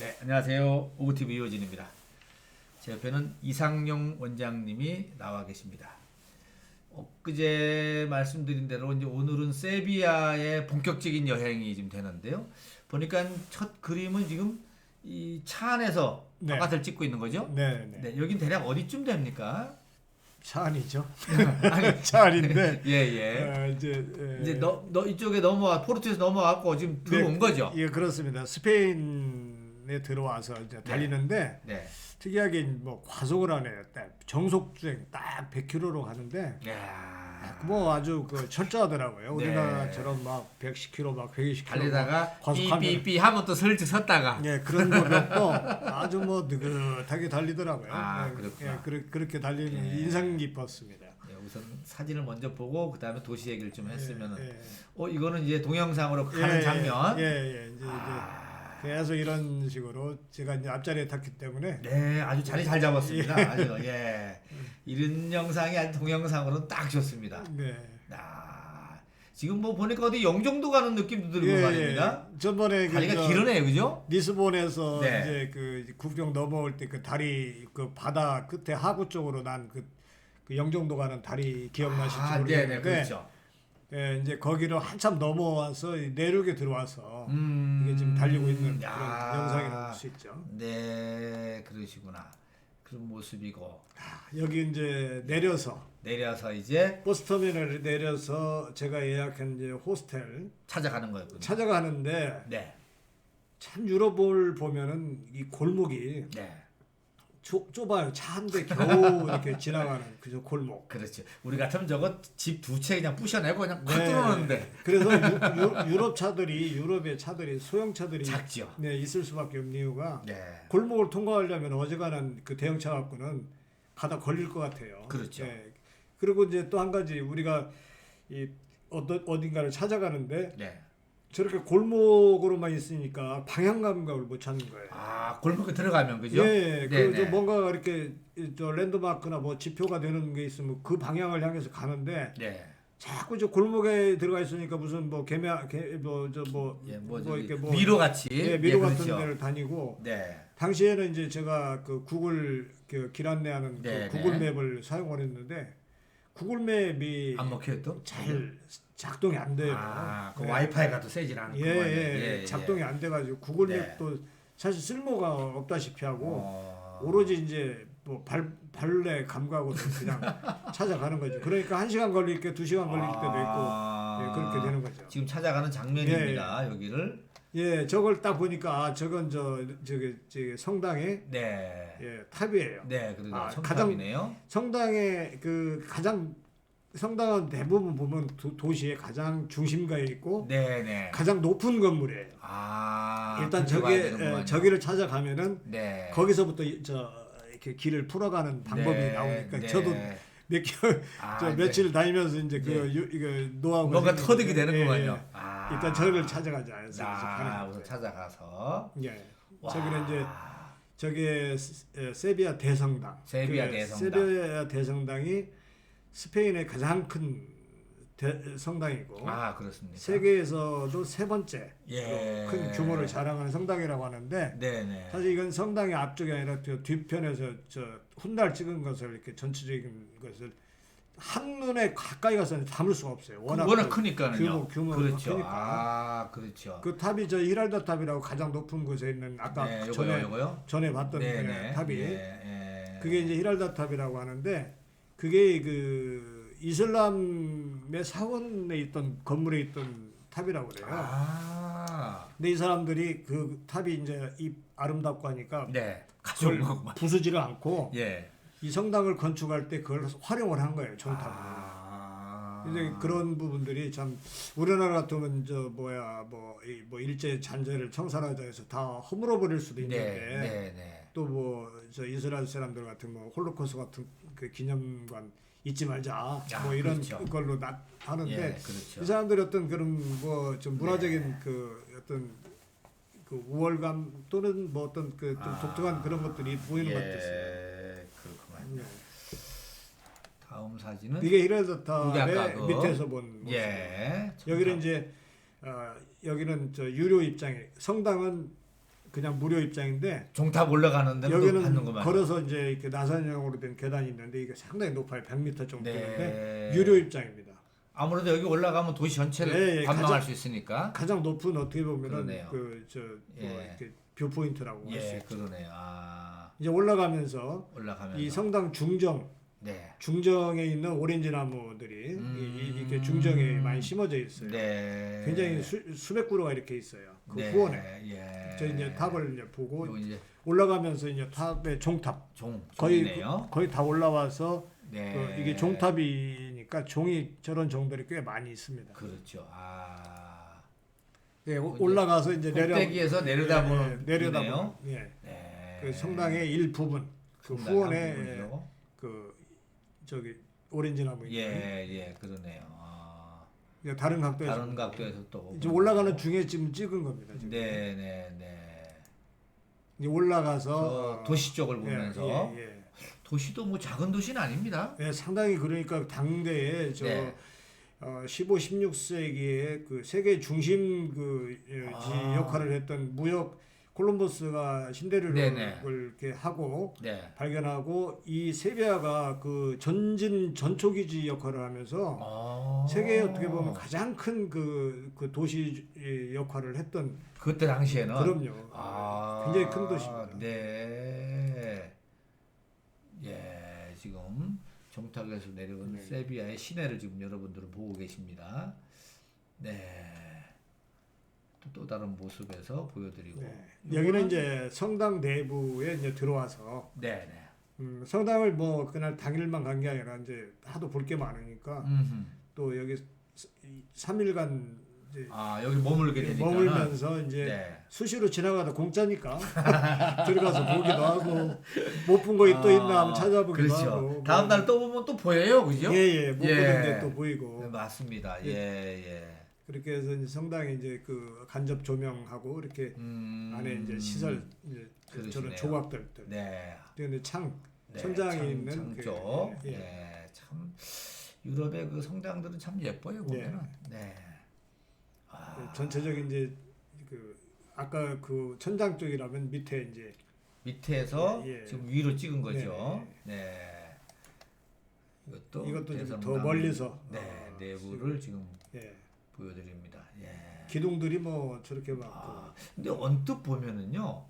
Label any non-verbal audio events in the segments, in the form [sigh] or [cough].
네, 안녕하세요. 오구티브 이호진입니다. 제 옆에는 이상용 원장님이 나와 계십니다. 엊그제 말씀드린 대로 이제 오늘은 세비야의 본격적인 여행이 지금 되는데요. 보니까 첫 그림은 지금 이 차 안에서 네. 바깥을 찍고 있는 거죠? 네, 네. 네, 여긴 대략 어디쯤 됩니까? 차 안이죠. [laughs] 아니, [laughs] 차 안인데 예, 예. 어, 이제 에, 이제 너, 너 이쪽에 넘어와 포르투에서 넘어왔고 지금 들어온 네, 거죠? 예, 그렇습니다. 스페인 에 들어와서 이제 달리는데 네. 특이하게 뭐 과속을 하네. 딱 정속 주행 딱 100km로 가는데 야. 뭐 아주 그 철저하더라고요. 네. 우리나라처럼 막 110km 막 120km 달리다가 삐삐삐 하면 또 설치 섰다가 예, 그런 거 없고 아주 뭐 느긋하게 달리더라고요. 아, 예, 그렇구나. 예, 그렇- 그렇게 달리는 예. 인상 깊었습니다. 예, 우선 사진을 먼저 보고 그 다음에 도시 얘기를 좀 했으면은 예, 예. 어 이거는 이제 동영상으로 가는 예, 장면. 예, 예, 이제, 이제 아, 계속 이런 식으로 제가 이제 앞자리에 탔기 때문에 네, 아주 자리 잘 잡았습니다. 아주 예, 이런 영상이 아주 동영상으로는 딱 좋습니다. 네. 아, 지금 뭐 보니까 어디 영종도 가는 느낌도 들고 예, 말입니다. 예. 전번에 그 다리가 저 기르네요, 그죠? 리스본에서 네. 이제 그 국경 넘어올 때 그 다리 그 바다 끝에 하구 쪽으로 난그그 영종도 가는 다리 기억나실지 아, 네, 모르겠는데 네, 그렇죠. 예, 이제 거기를 한참 넘어와서 이 내륙에 들어와서 음, 이게 지금 달리고 있는 야. 그런 영상이라고 볼 수 있죠. 네, 그러시구나. 그런 모습이고 여기 이제 내려서 내려서 이제 버스터미널을 내려서 제가 예약한 이제 호스텔 찾아가는 거였군요. 찾아가는데 네, 참 유럽을 보면은 이 골목이 네. 좁, 좁아요. 차한대 겨우 [laughs] 이렇게 지나가는 그저 골목. 그렇죠. 우리 같으면 저거 집 두 채 그냥 부셔내고 그냥 콱 네. 뚫어놓는데 그래서 유, [laughs] 럽 차들이 유럽의 차들이 소형 차들이 작죠. 네 있을 수밖에 없는 이유가 네, 골목을 통과하려면 어지간한 그 대형차 갖고는 가다 걸릴 것 같아요. 그렇죠. 네. 그리고 이제 또 한 가지 우리가 이 어떤 어딘가를 찾아가는데 네. 저렇게 골목으로만 있으니까 방향 감각을 못 찾는 거예요. 아 골목에 들어가면 그죠? 예, 네, 그저 네. 뭔가 이렇게 이- 저 랜드마크나 뭐 지표가 되는 게 있으면 그 방향을 향해서 가는데 네. 자꾸 저 골목에 들어가 있으니까 무슨 뭐 개미 뭐저뭐 예, 뭐, 뭐 이렇게 뭐 미로 같이. 예, 미로 예, 같은 그렇죠. 데를 다니고 네. 당시에는 이제 제가 그 구글 그 길 안내하는 네, 그 네. 구글 맵을 사용을 했는데 구글 맵이 안 먹혀요 또? 잘 작동이 안 돼요. 아, 그 네. 와이파이가 또 세질 예, 않고. 예, 작동이 안 돼가지고 구글 네. 맵도 사실 쓸모가 없다시피 하고 어... 오로지 이제 뭐 발, 발레 감각으로 그냥 [laughs] 찾아가는 거죠. 그러니까 한 시간 걸릴 게 두 시간 걸릴 때도 있고 아, 예, 그렇게 되는 거죠. 지금 찾아가는 장면입니다. 여기를. 예, 저걸 딱 보니까 아, 저건 저 저기 저기 성당의 네. 예, 탑이에요. 네, 그리고 아, 청탑이네요. 성당의 그 가장 성당은 대부분 보면 도, 도시의 가장 중심가에 있고 네, 네. 가장 높은 건물이에요. 아, 일단 저기 되는구만요. 예, 저기를 찾아가면은 네. 거기서부터 이- 저 이렇게 길을 풀어가는 방법이 네, 나오니까 네. 저도 몇 개월 아, 저 이제 며칠 다니면서 이제 그 네. 유, 이거 노하우가 뭔가 터득이 예, 되는구만요. 예. 아. 일단 저를 찾아가자 해서 이제 아, 우선. 찾아가서. 예. 와. 저기는 이제 저게 세- 에, 세비야 대성당. 세비야 그 대성당. 세비야 대성당이 스페인의 가장 큰 대, 성당이고 아, 그렇습니다. 세계에서도 세 번째 예. 큰 규모를 자랑하는 성당이라고 하는데 네, 네. 사실 이건 성당의 앞쪽이 아니라 저 뒤편에서 저 훗날 찍은 것을 이렇게 전체적인 것을 한눈에 가까이 가서 담을 수가 없어요. 워낙, 워낙 그 크니까는요. 규모- 규모가 그렇죠. 크니까. 아, 그렇죠. 그 탑이 저 히랄다 탑이라고 가장 높은 곳에 있는 아까 네, 요거요, 전에 요거요. 전에 봤던 네, 그 네. 탑이 예, 예. 그게 이제 히랄다 탑이라고 하는데 그게 그 이슬람의 사원에 있던 건물에 있던 탑이라고 그래요. 아. 근데 이 사람들이 그 탑이 이제 이 아름답고 하니까 네. 거구만. 부수지를 않고 예. 이 성당을 건축할 때 그걸 활용을 한 거예요. 종탑을. 아. 이제 그런 부분들이 참 우리나라 같으면 저 뭐야 뭐, 이, 뭐 일제 잔재를 청산하자 해서 다 허물어 버릴 수도 네, 있는데 네, 네. 또뭐 저 이스라엘 사람들 같은 뭐 홀로코스 같은 그 기념관 잊지 말자 야, 뭐 이런 그렇죠. 걸로 나, 하는데 예, 그렇죠. 이 사람들이 어떤 그런 뭐 좀 문화적인 네. 그 어떤 그 우월감 또는 뭐 어떤 그좀 아. 독특한 그런 것들이 보이는 것 같았어요. 예. 네. 다음 사진은 이게 아까 히레드탑의 그- 밑에서 본. 예. 여기는 이제 어, 여기는 저 유료 입장에 성당은 그냥 무료 입장인데 종탑 올라가는 데는 또 여기는. 걸어서 이제 이렇게 나선형으로 된 계단이 있는데 이게 상당히 높아요. 100m 정도 네. 되는데 유료 입장입니다. 아무래도 여기 올라가면 도시 전체를 예, 예, 관망할 수 있으니까. 가장 높은 어떻게 보면은. 그저 예. 뭐 이렇게 뷰 포인트라고 할수 예, 있죠. 그러네요. 아, 이제 올라가면서 올라가면서. 이 성당 중정 네. 중정에 있는 오렌지 나무들이 음. 이, 이렇게 중정에 많이 심어져 있어요. 네. 굉장히 수, 수백 그루가 이렇게 있어요. 그 네, 후원에 예. 저 이제 탑을 이제 보고 요 이제 올라가면서 이제 탑의 종탑 종 거의 종이네요. 거의 다 올라와서 네. 그 이게 종탑이니까 종이 저런 종들이 꽤 많이 있습니다. 그렇죠. 아. 예, 오- 이제 올라가서 이제 내려 꼭대기에서 내려다보는 예, 내려다보는 뷰네요. 예. 네. 그 성당의 일부분 그 후원에. 그 저기 오렌지 나무 있는 예, 예, 그러네요. 아, 이제 다른 각도에서 다른 각도에서 또 지금 올라가는 중에 지금 찍은 겁니다. 지금. 네, 네, 네. 이제 올라가서 저 어, 도시 쪽을 예, 보면서 예, 예. 도시도 뭐 작은 도시는 아닙니다. 예, 상당히 그러니까 당대에 저 네. 어, 15, 16세기에 그 세계 중심 그 예, 지 아. 역할을 했던 무역 콜럼버스가 신데렐라를. 이렇게 하고 네. 발견하고 이 세비야가 그 전진 전초 기지 역할을 하면서 아. 세계에 어떻게 보면 가장 큰그그 도시 의 역할을 했던 그때 당시에는 그럼요. 아, 굉장히 큰 도시입니다. 네. 예, 지금 종탁에서 내려온 네. 세비야의 시내를 지금 여러분들은 보고 계십니다. 네. 또, 또 다른 모습에서 보여드리고. 네. 여기는 이제 성당 내부에 이제 들어와서 네, 네. 음, 성당을 뭐 그날 당일만 간 게 아니라 이제 하도 볼 게 많으니까 음흠. 또 여기 3일간 이제 아 여기 머물게 되니까. 머물면서 이제 네. 수시로 지나가다 공짜니까 [laughs] 들어가서 보기도 하고 못 본 거또 있나 한번 찾아보기도 그렇죠. 하고 다음 날 또 보면 또 보여요, 그죠? 예예 못 예. 보던 게 또 보이고 네, 맞습니다. 예. 예, 예. 그렇게 해서 이제 성당에 이제 그 간접 조명하고 이렇게 음, 안에 이제 시설 이제 그러시네요. 저런 조각들들 네. 근데 창 네, 천장에 창- 있는 창 그- 쪽. 예. 예. 참 유럽의 그 성당들은 참 예뻐요 보면은. 네. 아, 전체적인 이제 그 아까 그 천장 쪽이라면 밑에 이제 밑에서 예, 예. 지금 위로 찍은 거죠. 네. 이것도 이것도 좀 대성당, 더 멀리서 네 어, 내부를 지금 예. 보여드립니다. 예. 기둥들이 뭐 저렇게 많고 아, 근데 언뜻 보면은요.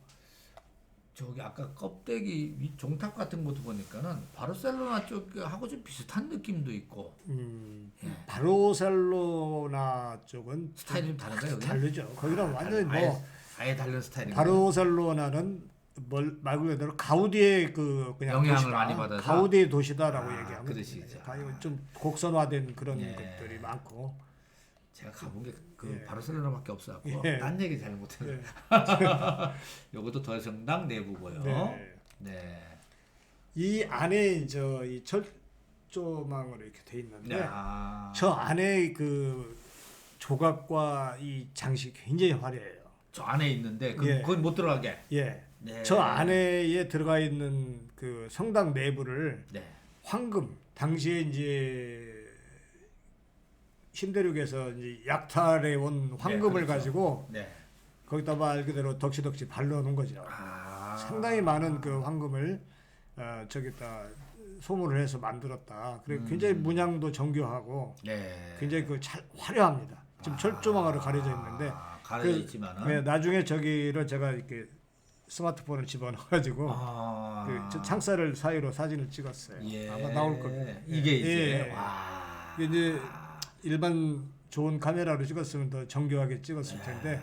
저기 아까 껍데기 위 종탑 같은 것도 보니까는 바르셀로나 쪽하고 좀 비슷한 느낌도 있고 음, 예. 바르셀로나 쪽은 스타일이 좀 다른가요? 다르죠. 거기는 완전히 아예, 뭐 아예 다른 스타일이에요. 바르셀로나는 뭘, 말 그대로 가우디의 그 그냥 영향을 도시다. 많이 받아서? 가우디의 도시다라고 아, 얘기하면 그러시죠. 돼요. 좀 곡선화된 그런 예. 것들이 많고 제가 가본 게그 예. 바르셀로나밖에 없어갖고 예. 딴 얘기 잘 못해요. 예. [laughs] 요것도 더성당 내부고요. 네. 네. 이 안에 저이 철조망으로 이렇게 돼 있는데 네. 아. 저 안에 그 조각과 이 장식 굉장히 화려해요. 저 안에 있는데 그 예. 거기 못 들어가게. 예. 네. 저 안에 들어가 있는 그 성당 내부를 네. 황금 당시에 이제 신대륙에서 이제 약탈해 온 황금을 그렇죠. 가지고 네. 거기다 말 그대로 덕지덕지 발라 놓은 거죠. 아. 상당히 많은 그 황금을 어, 저기다 소물을 해서 만들었다. 그래 음. 굉장히 문양도 정교하고 네. 굉장히 그 잘, 화려합니다. 지금 철조망으로 가려져 있는데 아, 가려져 그- 있지만은. 네, 나중에 저기를 제가 이렇게 스마트폰을 집어넣어가지고 아. 그저 창살을 사이로 사진을 찍었어요. 예. 아마 나올 겁니다. 이게 예, 이제 예. 와. 이게 이제 일반 좋은 카메라로 찍었으면 더 정교하게 찍었을 텐데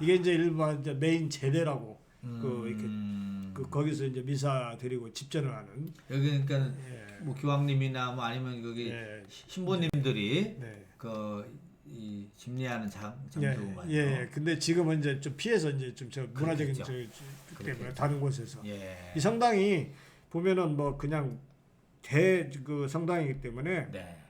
이게 이제 일반 이제 메인 제대라고 그 이렇게 음. 그 거기서 이제 미사 드리고 집전을 하는 여기 그러니까 예. 뭐 교황님이나 뭐 아니면 거기 예. 신부님들이 네. 그이 집례하는 장 예, 장소만. 예, 예. 근데 지금은 이제 좀 피해서 이제 좀 저 문화적인 저. 저 때문에. 다른 곳에서 예. 이 성당이 보면은 뭐 그냥 대그 성당이기 때문에 네.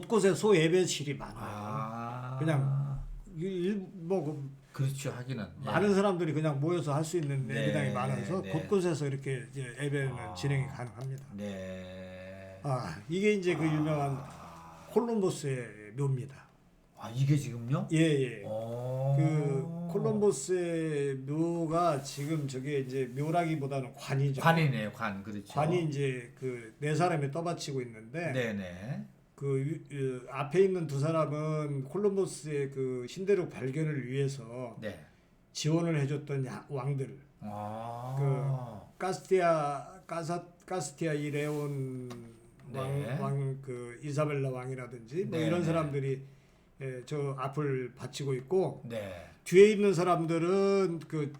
곳곳에 소 예배실이 많아요. 아. 그냥 일뭐 그렇죠 하기는. 예. 많은 사람들이 그냥 모여서 할 수 있는 네, 예배당이 많아서 네. 곳곳에서 이렇게 이제 예배는 아. 진행이 가능합니다. 네. 아 이게 이제 그 유명한 아. 콜럼버스의 묘입니다. 아 이게 지금요? 예 예. 어. 그 콜럼버스의 묘가 지금 저게 이제 묘라기보다는 관이죠. 관이네요, 관 그렇죠. 관이 이제 그 네 사람이 떠받치고 있는데 네네. 그 앞에 있는 두 사람은 콜럼버스의 그 신대륙 발견을 위해서 네. 지원을 해줬던 야- 왕들 아. 가스티아 가사 가스티아 이레온 네. 왕그 이사벨라 왕이라든지 뭐 네, 이런 네. 사람들이 예, 저 앞을 바치고 있고 네. 뒤에 있는 사람들은 그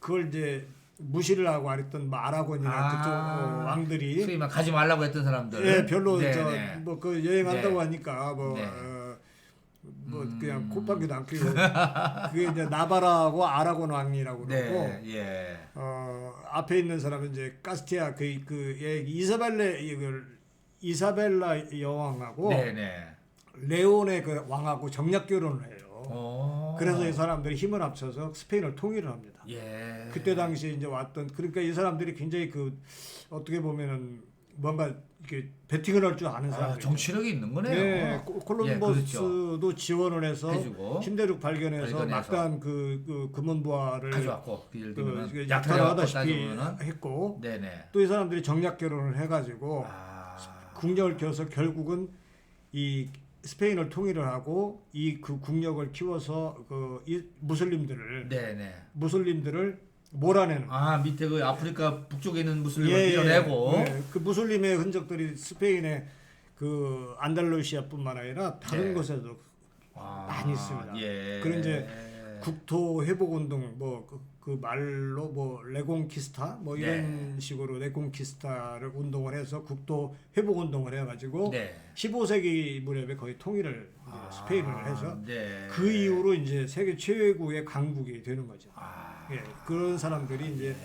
그걸 이제 무시를 하고 아랬던 뭐 아라곤이나 아. 그쪽 어, 왕들이 소위 말 가지 말라고 했던 사람들. 예 별로 네, 저 네. 뭐그 여행한다고 네. 하니까 뭐, 네. 어, 뭐 음. 그냥 콧방귀도 안 끼고 [laughs] 그게 이제 나바라하고 아라곤 왕이라고 그러고 네. 예. 어 앞에 있는 사람은 이제 가스티아 그그 예, 이사벨레 이걸 이사벨라 여왕하고 네 네. 레온의 그 왕하고 정략 결혼을 해요. 어. 그래서 이 사람들이 힘을 합쳐서 스페인을 통일을 합니다. 예. 그때 당시에 이제 왔던 그러니까 이 사람들이 굉장히 그 어떻게 보면은 뭔가 이렇게 배팅을 할 줄 아는 아, 사람들. 정치력이 있는 거네요. 네, 콜- 콜럼버스도 지원을 해서 해주고 신대륙 발견해서, 발견해서. 막단 그, 그 금은보화를 가져왔고 그 그, 약탈하다시피 했고. 또 이 사람들이 정략 결혼을 해가지고 아. 국력을 키워서 결국은 이 스페인을 통일을 하고 이 그 국력을 키워서 그 이 무슬림들을 네네. 무슬림들을 몰아내는 아 밑에 그 아프리카 북쪽에 있는 무슬림을 예, 예. 밀어내고 네, 그 무슬림의 흔적들이 스페인의 그 안달루시아뿐만 아니라 다른 네. 곳에도 아, 많이 있습니다. 예. 그런 이제 국토 회복 운동 뭐 그 말로 뭐 레공키스타 뭐 이런 식으로 레공키스타를 운동을 해서 국토 회복 운동을 해가지고 네. 15세기 무렵에 거의 통일을 아, 스페인을 해서 네. 그 이후로 이제 세계 최고의 강국이 되는 거죠. 아, 예, 그런 사람들이 이제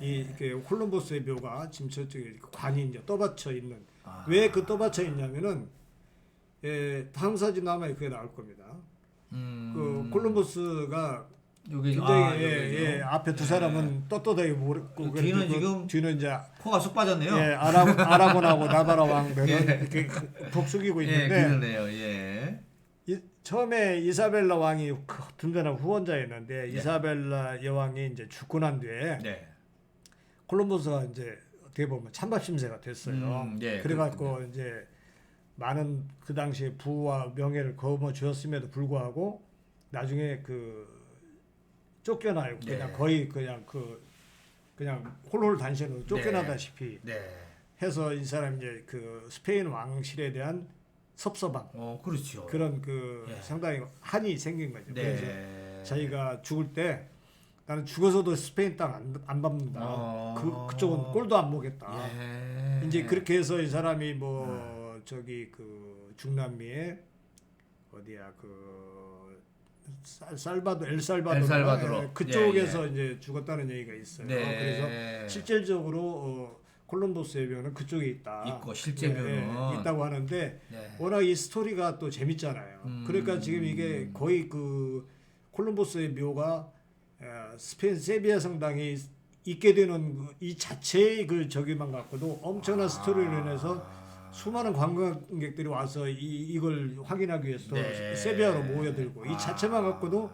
이 이렇게 콜럼버스의 묘가 지금 저쪽에 관이 이제 떠받쳐 있는 아. 왜그 떠받쳐 있냐면은 예, 다음 사진 아마 그게 나올 겁니다. 음, 그 콜럼버스가 여기 굉장히 아, 예, 여기죠. 예, 앞에 두 사람은 떳떳하게 모르고 그 뒤는 지금 뒤는 이제 코가 쏙 빠졌네요. 예, 아라 [laughs] 아라곤하고 나바라 왕들은 예. 이렇게 복 숙이고 예, 있는데 그러네요. 예. 이, 처음에 이사벨라 왕이 그 든든한 후원자였는데 네. 이사벨라 여왕이 이제 죽고 난 뒤에 네. 콜럼버스가 이제 어떻게 보면 찬밥 심세가 됐어요. 음, 예, 그래갖고 이제 많은 그 당시에 부와 명예를 거머쥐 주었음에도 불구하고 나중에 그 쫓겨나요. 그냥 네. 거의 그냥 그 그냥 홀홀단신으로 쫓겨나다시피 네. 해서 이 사람 이제 그 스페인 왕실에 대한 섭섭함 어, 그렇죠. 그런 그 예. 상당히 한이 생긴 거죠. 그래서 네. 자기가 죽을 때 나는 죽어서도 스페인 땅안 안 밟는다. 어. 그 그쪽은 꼴도 안 보겠다. 예. 이제 그렇게 해서 이 사람이 뭐 저기 그 중남미에 어디야 그 살- 살바도 엘살바도르 엘살바도르. 그쪽에서 이제 죽었다는 얘기가 있어요. 네. 그래서 실질적으로 어, 콜럼버스의 묘는 그쪽에 있다. 있고 실제 예, 묘는 예, 있다고 하는데 네. 워낙 이 스토리가 또 재밌잖아요. 음. 그러니까 지금 이게 거의 그 콜럼버스의 묘가 어, 스페인 세비야 성당에 있게 되는 그이 자체의 그 저기만 갖고도 엄청난 아. 스토리로 인해서 수많은 관광객들이 와서 이, 이걸 확인하기 위해서 네. 세비야로 모여들고 이 아. 자체만 갖고도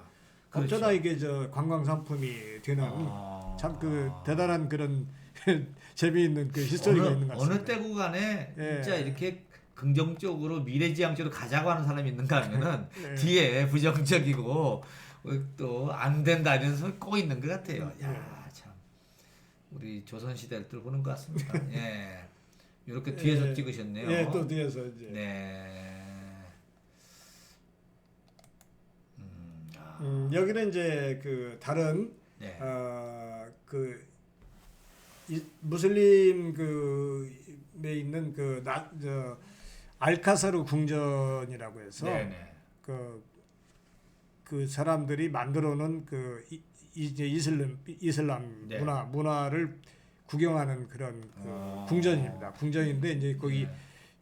그렇죠. 엄청나 이게 저 관광 상품이 되는 아. 참그 대단한 그런 [laughs] 재미있는 그 히스토리가 어느, 있는 것 같습니다. 어느 때고 간에 예. 진짜 이렇게 긍정적으로 미래지향적으로 가자고 하는 사람이 있는가 하면은 네. 뒤에 부정적이고 또 안 된다 이런 소리 꼭 있는 것 같아요. 네. 야참 우리 조선 시대를 또 보는 것 같습니다. [laughs] 예, 이렇게 뒤에서 예. 찍으셨네요. 예, 또 뒤에서 이제 네. 음, 아, 음, 여기는 이제 그 다른 네. 어그 무슬림 그에 있는 그 나 저 알카사르 궁전이라고 해서 네네. 그, 그 사람들이 만들어 놓은 그 이, 이제 이슬람 이슬람 네. 문화 문화를 구경하는 그런 그 어. 궁전입니다. 궁전인데 이제 거기 네.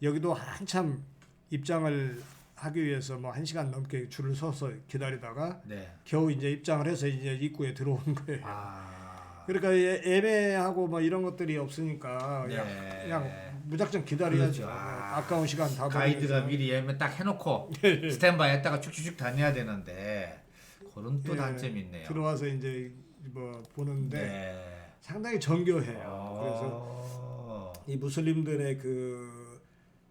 여기도 한참 입장을 하기 위해서 뭐 한 시간 넘게 줄을 서서 기다리다가 네. 겨우 이제 입장을 해서 이제 입구에 들어온 거예요. 아. 그러니까 애- 애매하고 뭐 이런 것들이 없으니까 그냥, 네. 그냥 무작정 기다려야죠. 그렇죠. 아. 아까운 시간 다 가이드가 버리면서. 미리 예매 딱 해놓고 [laughs] 스탠바이 했다가 쭉쭉쭉 다녀야 되는데 그런 또 예, 단점이 있네요. 들어와서 이제 뭐 보는데 네. 상당히 정교해요. 그래서 어. 이 무슬림들의 그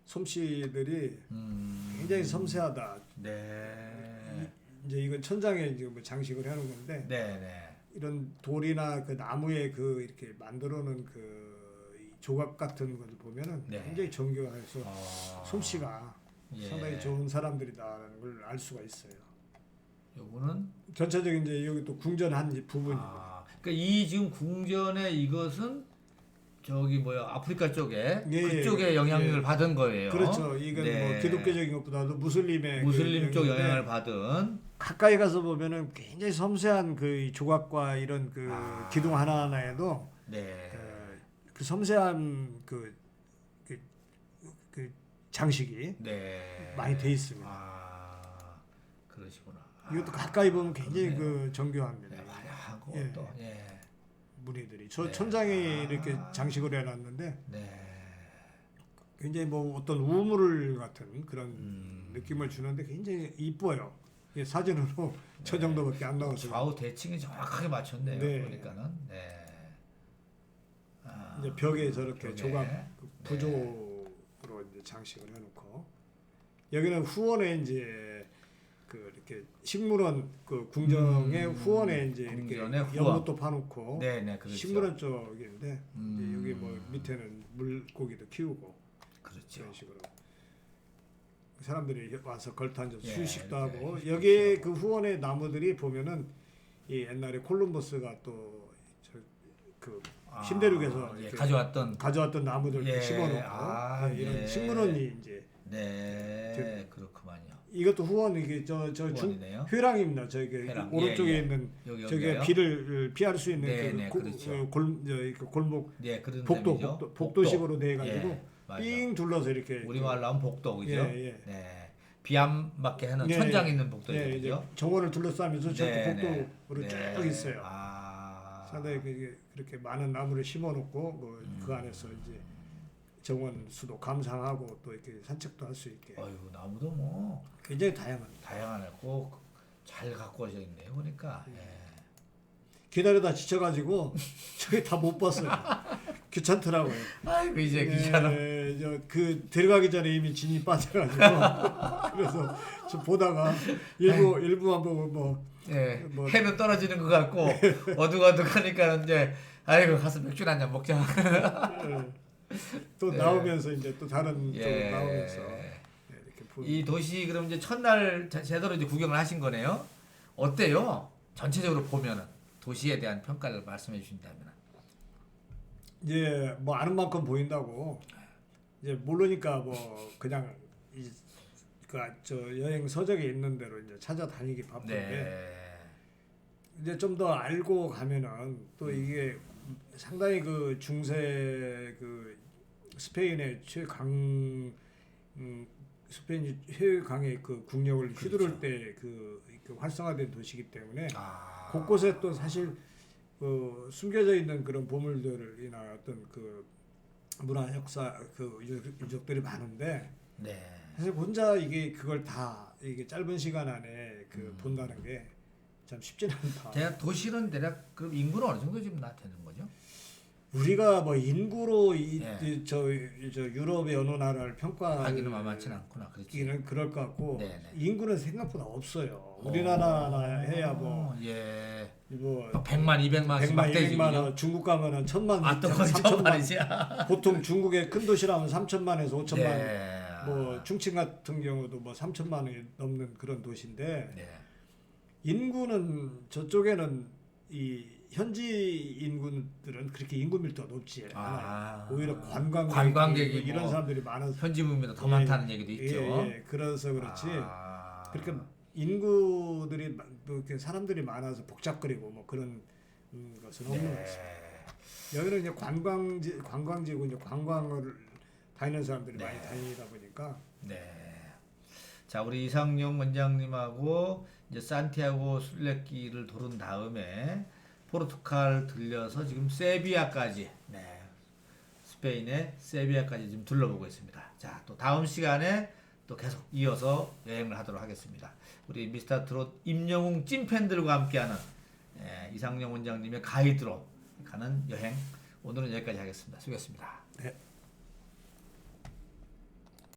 솜씨들이 음. 굉장히 섬세하다. 네. 이제 이건 천장에 이제 뭐 장식을 해놓은 건데 네, 네. 이런 돌이나 그 나무에 그 이렇게 만들어놓은 그이 조각 같은 것을 보면은 네. 굉장히 정교해서 어. 솜씨가 예. 상당히 좋은 사람들이다라는 걸 알 수가 있어요. 요거는 전체적인 이제 여기 또 궁전한 부분이 아, 그러니까 이 지금 궁전의 이것은 저기 뭐야 아프리카 쪽에 예, 그쪽에 예. 영향력을 예. 받은 거예요. 그렇죠. 이건 네. 뭐 기독교적인 것보다도 무슬림의 무슬림 그 쪽 영향을 받은 가까이 가서 보면은 굉장히 섬세한 그 조각과 이런 그 아. 기둥 하나 하나에도 네. 그, 그 섬세한 그, 그, 그 장식이 네. 많이 돼 있습니다. 아, 그러시구나. 이것도 가까이 보면 굉장히 그러네요. 그 정교합니다. 네, 화려하고 예. 또 예. 무늬들이 저 네. 천장에 아. 이렇게 장식을 해놨는데 네. 굉장히 뭐 어떤 우물 같은 그런 음. 느낌을 주는데 굉장히 이뻐요. 이게 사진으로 저 정도밖에 안 나와서 좌우 대칭이 정확하게 맞췄네요. 네. 보니까는. 네. 아, 이제 벽에 저렇게 벽에. 조각 그 네. 부조로 이제 장식을 해놓고 여기는 후원에 이제 그 이렇게 식물원 그 궁정의 음, 후원에 이제 이렇게 궁전의 후원. 연못도 파놓고 네, 네, 그렇죠. 식물원 쪽인데 음. 이제 여기 뭐 밑에는 물고기도 키우고 그렇죠. 이런 식으로 사람들이 와서 걸터앉아 예, 휴식도 이렇게 하고 휴식도 여기에 하고. 그 후원의 나무들이 보면은 이 옛날에 콜럼버스가 또그 아, 신대륙에서 예, 이렇게 가져왔던 가져왔던 나무들 예, 심어놓고 아, 예, 이런 예. 식물원이 이제 네, 그렇구만요. 이것도 후원 이게 저저 후원이네요. 회랑입니다. 저기 회랑. 오른쪽에 예, 예. 있는 여기 저게 여기요? 비를 피할 수 있는 네, 그 네, 고- 그렇죠. 어, 골, 저, 그 골목 네, 그런 복도, 셈이죠. 복도 복도식으로 돼 가지고 예, 맞아. 삥 둘러서 이렇게 우리말로 하면 복도 그죠? 예, 예. 네. 비안 맞게 하는 예, 천장 예. 있는 복도죠. 예, 이제 그죠? 정원을 둘러싸면서 저렇게 네, 복도로 네. 쭉 있어요. 아. 상당히 그게 그렇게 많은 나무를 심어 놓고 뭐그 음. 안에서 이제 정원 수도 감상하고 또 이렇게 산책도 할 수 있게 어휴, 나무도 뭐 굉장히 다양합니다. 다양하네. 꼭잘 갖고 와져 있네요. 보니까. 예. 기다리다 지쳐가지고 [laughs] 저기 다 못 봤어요. 귀찮더라고요. 아이고 이제 귀찮아. 예, 저그 들어가기 전에 이미 진이 빠져가지고 [laughs] 그래서 저 보다가 일부 일부만 보고 뭐 예. 뭐- 해는 떨어지는 것 같고 [laughs] 어둑어둑하니까 이제 아이고 가서 맥주 한잔 먹자. 예, 또 네. 나오면서 이제 또 다른 예. 쪽으로 나오면서 예, 이렇게 보. 이 도시 그럼 이제 첫날 자- 제대로 이제 구경을 하신 거네요. 어때요? 전체적으로 보면은 도시에 대한 평가를 말씀해 주신다면. 이제 뭐 아는 만큼 보인다고 이제 모르니까 뭐 그냥 이 그저 여행 서적에 있는 대로 이제 찾아다니기 바쁜데 네. 이제 좀 더 알고 가면은 또 음. 이게 상당히 그 중세 그 스페인의 최강 음, 스페인 최강의 그 국력을 휘두를 그렇죠. 때그 그 활성화된 도시이기 때문에 아. 곳곳에 또 사실 그 숨겨져 있는 그런 보물들이나 어떤 그 문화 역사 그 유적- 유적들이 많은데 네. 사실 혼자 이게 그걸 다 이게 짧은 시간 안에 그 음. 본다는 게 참 쉽지는 않다. 대략 도시는 대략 그럼 인구는 어느 정도 지금 나타내는 거죠? 우리가 뭐 인구로 예. 이저 저 유럽의 어느 나라를 평가하기는 하기는 만만치는 않구나. 그렇지. 그럴 것 같고 네네. 인구는 생각보다 없어요. 우리나라나 해야 뭐 어, 예. 뭐 100만, 200만씩 100만, 막 되지. 200만 원, 중국 가면은 천만, 아, 또 삼천만. 천만이지. [laughs] 보통 중국의 큰 도시라면 3천만에서 5천만. 네. 뭐 충칭 같은 경우도 뭐 3천만 원이 넘는 그런 도시인데 네. 인구는 저쪽에는 이 현지 인구들은 그렇게 인구 밀도가 높지 않아요. 아. 오히려 관광객 관광객이 이런 뭐 사람들이 많아서 현지 문명보다 더 예, 많다는 얘기도 있죠. 예, 예. 그래서 그렇지. 아. 그러니까 인구들이 마- 뭐 이렇게 사람들이 많아서 복잡거리고 뭐 그런 음, 것은 없는 네. 것입니다. 여기는 이제 관광지 관광지고 이제 관광을 다니는 사람들이 네. 많이 다니다 보니까 네. 자, 우리 이상용 원장님하고 이제 산티아고 순례길을 도른 다음에 포르투갈 들려서 지금 세비야까지 네. 스페인의 세비야까지 좀 둘러보고 있습니다. 자, 또 다음 시간에 또 계속 이어서 여행을 하도록 하겠습니다. 우리 미스터 트롯 임영웅 찐팬들과 함께하는 예, 이상영 원장님의 가이드로 가는 여행 오늘은 여기까지 하겠습니다. 수고했습니다. 네.